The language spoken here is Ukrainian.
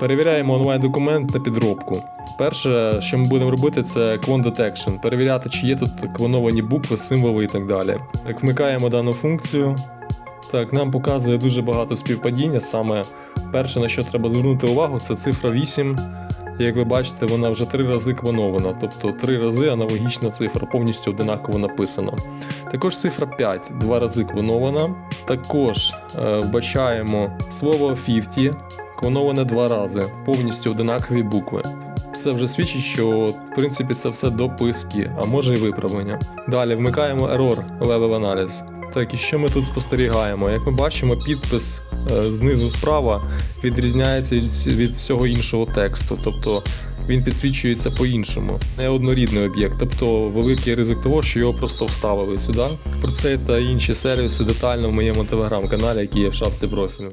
Перевіряємо онлайн-документ на підробку. Перше, що ми будемо робити, це Quant Detection. Перевіряти, чи є тут клоновані букви, символи і так далі. Так, вмикаємо дану функцію. Так, нам показує дуже багато співпадіння. Саме перше, на що треба звернути увагу, це цифра 8. Як ви бачите, вона вже три рази клонована, тобто три рази аналогічна цифра, повністю одинаково написана. Також цифра 5 два рази клонована. Також е, вбачаємо слово 50, клоноване два рази, повністю одинакові букви. Це вже свідчить, що в принципі це все дописки, а може і виправлення. Далі вмикаємо error level аналіз. Так, і що ми тут спостерігаємо? Як ми бачимо, підпис е, знизу справа відрізняється від, від всього іншого тексту, тобто він підсвічується по-іншому. Неоднорідний об'єкт, тобто великий ризик того, що його просто вставили сюди. Про це та інші сервіси детально в моєму телеграм-каналі, який є в шапці профілю.